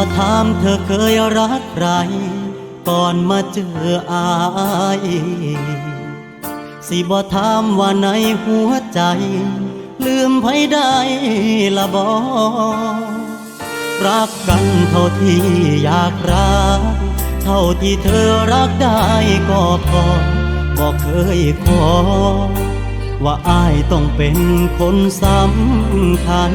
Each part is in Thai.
บ่ถามเธอเคยรักใคร ก่อนมาเจออาย สิบ่ถามว่าในหัวใจ ลืมไผได้ละบ่รักกันเท่าที่อยากรัก เท่าที่เธอรักได้ก็พอบอกเคยขอ ว่าอายต้องเป็นคนสำคัญ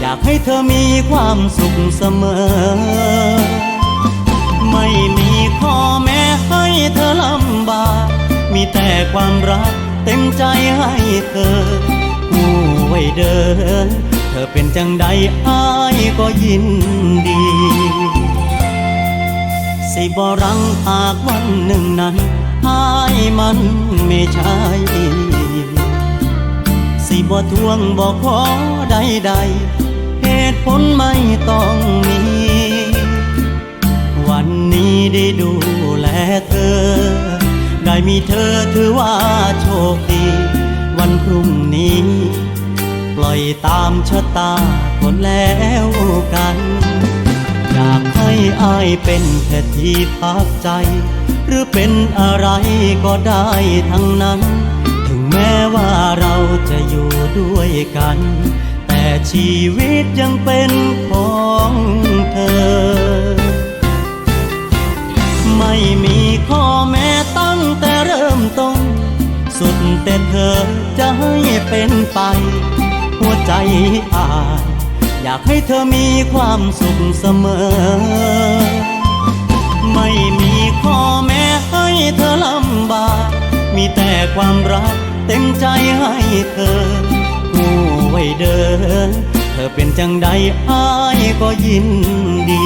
อยากให้เธอมีความสุขเสมอ ไม่มีข้อแม้ให้เธอลำบาก มีแต่ความรักเต็มใจให้เธอผู้ไว้เดิน เธอเป็นจังใดอายก็ยินดี สิบรังหากวันหนึ่งนั้นอายมันไม่ใช่ สิบ่ทวงบอกขอใดๆเหตุผลไม่ต้องมี วันนี้ได้ดูแลเธอ ได้มีเธอถือว่าโชคดี วันพรุ่งนี้ ปล่อยตามชะตาคนแล้วกัน อยากให้อายเป็นแค่ที่พักใจ หรือเป็นอะไรก็ได้ทั้งนั้น ม้ว่าเราจะอยู่ด้วยกัน แต่ชีวิตยังเป็นของเธอ ไม่มีข้อแม้ตั้งแต่เริ่มต้น สุดแต่เธอจะให้เป็นไป หัวใจอายอยากให้เธอมีความสุขเสมอ ไม่มีข้อแม้ให้เธอลำบาก มีแต่ความรัก เต็มใจให้เธอผู้ไว้เดิน เธอเป็นจังใดอายก็ยินดี